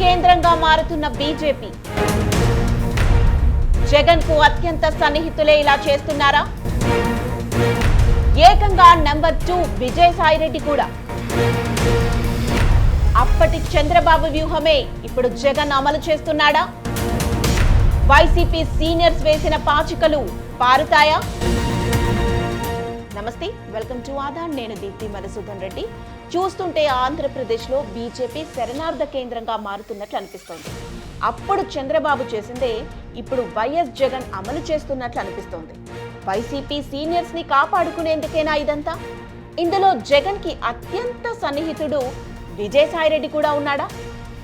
కేంద్రంగా మారుతున్న బీజేపీ. జగన్కు అత్యంత సన్నిహితులే ఇలా చేస్తున్నారా? ఏకంగా నంబర్ టూ విజయసాయిరెడ్డి కూడా. అప్పటి చంద్రబాబు వ్యూహమే ఇప్పుడు జగన్ అమలు చేస్తున్నాడా? వైసీపీ సీనియర్స్ వేసిన పాచికలు పారుతాయా? నమస్తే వెల్కమ్ టు ఆదా నేను దీప్తి మధుసూదన్ రెడ్డి. చూస్తుంటే ఆంధ్రప్రదేశ్లో బీజేపీ శరణార్థ కేంద్రంగా మారుతున్నట్లు అనిపిస్తోంది. అప్పుడు చంద్రబాబు చేసిందే ఇప్పుడు వైఎస్ జగన్ అమలు చేస్తున్నట్లు అనిపిస్తోంది. వైసీపీ సీనియర్స్ని కాపాడుకునేందుకేనా ఇదంతా? ఇందులో జగన్కి అత్యంత సన్నిహితుడు విజయసాయిరెడ్డి కూడా ఉన్నాడా?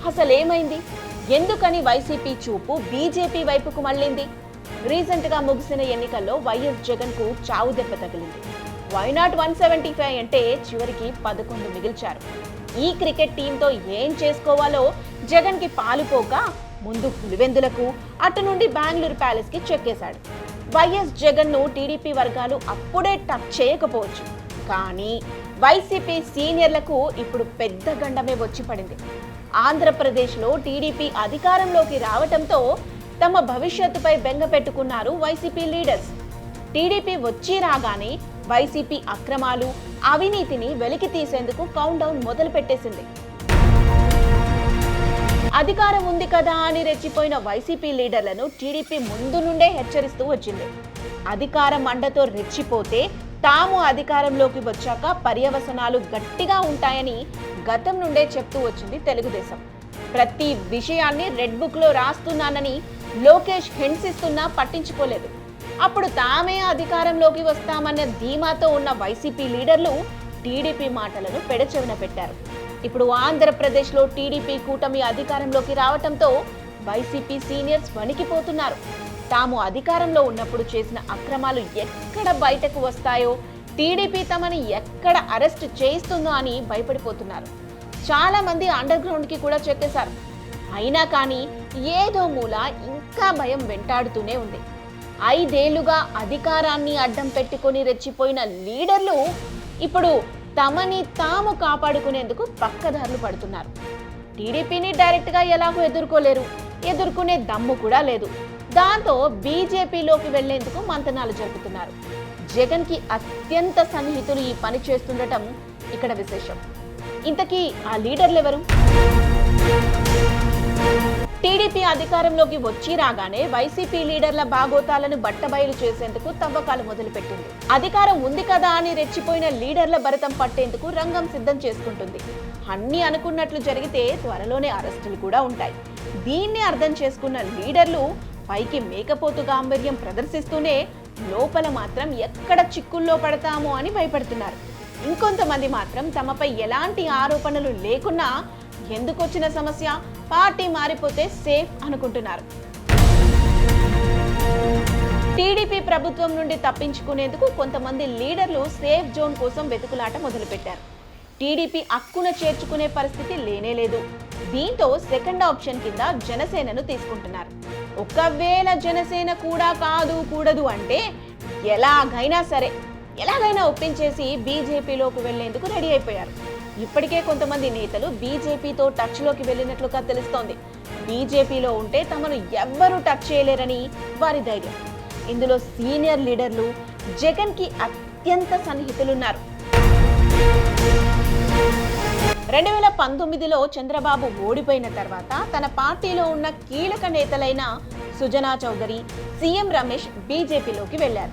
అసలేమైంది? ఎందుకని వైసీపీ చూపు బీజేపీ వైపుకు మళ్ళింది? రీసెంట్గా ముగిసిన ఎన్నికల్లో వైఎస్ జగన్కు చావు దెబ్బ తగిలింది. వైనాట్ వన్ సెవెంటీ ఫైవ్ అంటే చివరికి పదకొండు మిగిల్చారు. ఈ క్రికెట్ టీంతో ఏం చేసుకోవాలో జగన్కి పాలుపోక ముందు పులివెందులకు అటు నుండి బెంగళూరు ప్యాలెస్కి చెక్కేశాడు. వైఎస్ జగన్ను టీడీపీ వర్గాలు అప్పుడే టచ్ చేయకపోవచ్చు. కానీ వైసీపీ సీనియర్లకు ఇప్పుడు పెద్ద గండమే వచ్చి పడింది. ఆంధ్రప్రదేశ్లో టీడీపీ అధికారంలోకి రావటంతో తమ భవిష్యత్తుపై బెంగ పెట్టుకున్నారు వైసీపీ లీడర్స్. టీడీపీ వచ్చి రాగానే వైసీపీ అక్రమాలు అవినీతిని వెలికి తీసేందుకు కౌంట్ డౌన్ మొదలు పెట్టేసింది అధికారం ఉంది కదా అని రెచ్చిపోయిన వైసీపీ లీడర్లను టీడీపీ ముందు నుండే హెచ్చరిస్తూ వచ్చింది. అధికారం అండతో రెచ్చిపోతే తాము అధికారంలోకి వచ్చాక పర్యవసనాలు గట్టిగా ఉంటాయని గతం నుండే చెప్తూ వచ్చింది తెలుగుదేశం. ప్రతి విషయాన్ని రెడ్ బుక్లో రాస్తున్నానని లోకేష్ హింసిస్తున్నా పట్టించుకోలేదు. అప్పుడు తామే అధికారంలోకి వస్తామన్న ధీమాతో ఉన్న వైసీపీ లీడర్లు టీడీపీ మాటలను పెడచెవిన పెట్టారు. ఇప్పుడు ఆంధ్రప్రదేశ్లో టీడీపీ కూటమి అధికారంలోకి రావటంతో వైసీపీ సీనియర్స్ వణికిపోతున్నారు. తాము అధికారంలో ఉన్నప్పుడు చేసిన అక్రమాలు ఎక్కడ బయటకు వస్తాయో టీడీపీ తమని ఎక్కడ అరెస్ట్ చేయిస్తుందో అని భయపడిపోతున్నారు. చాలా మంది అండర్ గ్రౌండ్కి కూడా చెక్కేశారు. అయినా కానీ ఏదో మూల ఇంకా భయం వెంటాడుతూనే ఉంది. ఐదేళ్ళుగా అధికారాన్ని అడ్డం పెట్టుకొని రెచ్చిపోయిన లీడర్లు ఇప్పుడు తమని తాము కాపాడుకునేందుకు పక్కదారులు పడుతున్నారు. టీడీపీని డైరెక్ట్గా ఎలాగో ఎదుర్కోలేరు. ఎదుర్కొనే దమ్ము కూడా లేదు. దాంతో బీజేపీలోకి వెళ్ళేందుకు మంతనాలు జరుపుతున్నారు. జగన్కి అత్యంత సన్నిహితులు ఈ పని చేస్తుండటం ఇక్కడ విశేషం. ఇంతకీ ఆ లీడర్లు ఎవరు? టీడీపీ అధికారంలోకి వచ్చి రాగానే వైసీపీ లీడర్ల బాగోతాలను బట్టబయలు చేసేందుకు తవ్వకాలు మొదలుపెట్టింది. అధికారం ఉంది కదా అని రెచ్చిపోయిన లీడర్ల భరతం పట్టేందుకు రంగం సిద్ధం చేసుకుంటుంది. అన్ని అనుకున్నట్లు జరిగితే త్వరలోనే అరెస్టులు కూడా ఉంటాయి. దీన్ని అర్థం చేసుకున్న లీడర్లు పైకి మేకపోతు గాంభీర్యం ప్రదర్శిస్తూనే లోపల మాత్రం ఎక్కడ చిక్కుల్లో పడతామో అని భయపడుతున్నారు. ఇంకొంతమంది మాత్రం తమపై ఎలాంటి ఆరోపణలు లేకున్నా ఎందుకొచ్చిన సమస్య? పార్టీ మారిపోతే సేఫ్ అనుకుంటున్నారు. టీడీపీ ప్రభుత్వం నుండి తప్పించుకునేందుకు కొంతమంది లీడర్లు సేఫ్ జోన్ కోసం వెతుకులాట మొదలుపెట్టారు. టీడీపీ అక్కున చేర్చుకునే పరిస్థితి లేనే లేదు. దీంతో సెకండ్ ఆప్షన్ కింద జనసేనను తీసుకుంటున్నారు. ఒకవేళ జనసేన కూడా కాదు కూడదు అంటే ఎలాగైనా సరే ఎలాగైనా ఒప్పించేసి బీజేపీలోకి వెళ్ళేందుకు రెడీ అయిపోయారు. ఇప్పటికే కొంతమంది నేతలు బీజేపీతో టచ్లోకి వెళ్ళినట్లుగా తెలుస్తోంది. బీజేపీలో ఉంటే తమను ఎవ్వరూ టచ్ చేయలేరని వారి ధైర్యం. ఇందులో సీనియర్ లీడర్లు జగన్కి అత్యంత సన్నిహితులున్నారు. రెండు వేల పంతొమ్మిదిలో చంద్రబాబు ఓడిపోయిన తర్వాత తన పార్టీలో ఉన్న కీలక నేతలైన సుజనా చౌదరి సీఎం రమేష్ బీజేపీలోకి వెళ్ళారు.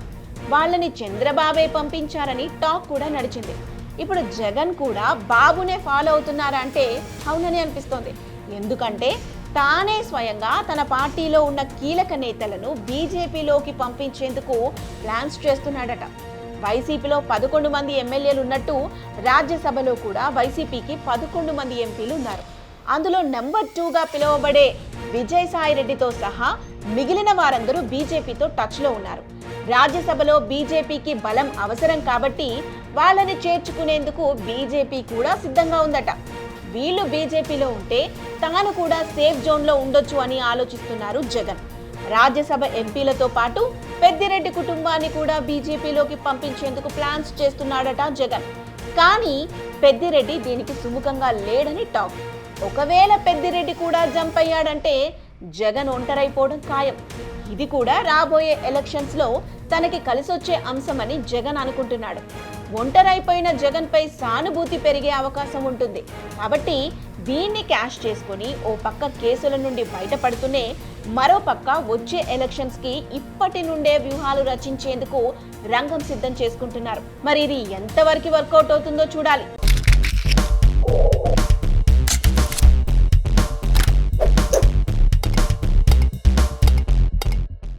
వాళ్ళని చంద్రబాబే పంపించారని టాక్ కూడా నడిచింది. ఇప్పుడు జగన్ కూడా బాబునే ఫాలో అవుతున్నారా అంటే అవునని అనిపిస్తోంది. ఎందుకంటే తానే స్వయంగా తన పార్టీలో ఉన్న కీలక నేతలను బీజేపీలోకి పంపించేందుకు ప్లాన్స్ చేస్తున్నాడట. వైసీపీలో పదకొండు మంది ఎమ్మెల్యేలు ఉన్నట్టు రాజ్యసభలో కూడా వైసీపీకి పదకొండు మంది ఎంపీలు ఉన్నారు. అందులో నెంబర్ టూగా పిలువబడే విజయసాయి రెడ్డితో సహా మిగిలిన వారందరూ బీజేపీతో టచ్లో ఉన్నారు. రాజ్యసభలో బీజేపీకి బలం అవసరం కాబట్టి వాళ్ళని చేర్చుకునేందుకు బీజేపీ కూడా సిద్ధంగా ఉందట. వీళ్ళు బీజేపీలో ఉంటే తాను కూడా సేఫ్ జోన్లో ఉండొచ్చు అని ఆలోచిస్తున్నారు జగన్. రాజ్యసభ ఎంపీలతో పాటు పెద్దిరెడ్డి కుటుంబాన్ని కూడా బీజేపీలోకి పంపించేందుకు ప్లాన్స్ చేస్తున్నాడట జగన్. కానీ పెద్దిరెడ్డి దీనికి సుముఖంగా లేడని టాక్. ఒకవేళ పెద్దిరెడ్డి కూడా జంప్ అయ్యాడంటే జగన్ ఒంటరైపోవడం ఖాయం. ఇది కూడా రాబోయే ఎలక్షన్స్లో తనకి కలిసొచ్చే అంశమని జగన్ అనుకుంటున్నాడు. ఒంటరైపోయిన జగన్ పై సానుభూతి పెరిగే అవకాశం ఉంటుంది. కాబట్టి దీన్ని క్యాష్ చేసుకొని ఓ పక్క కేసుల నుండి బయటపడుతూనే మరో పక్క వచ్చే ఎలక్షన్స్కి ఇప్పటి నుండే వ్యూహాలు రచించేందుకు రంగం సిద్ధం చేసుకుంటున్నారు. మరి ఇది ఎంతవరకు వర్కౌట్ అవుతుందో చూడాలి.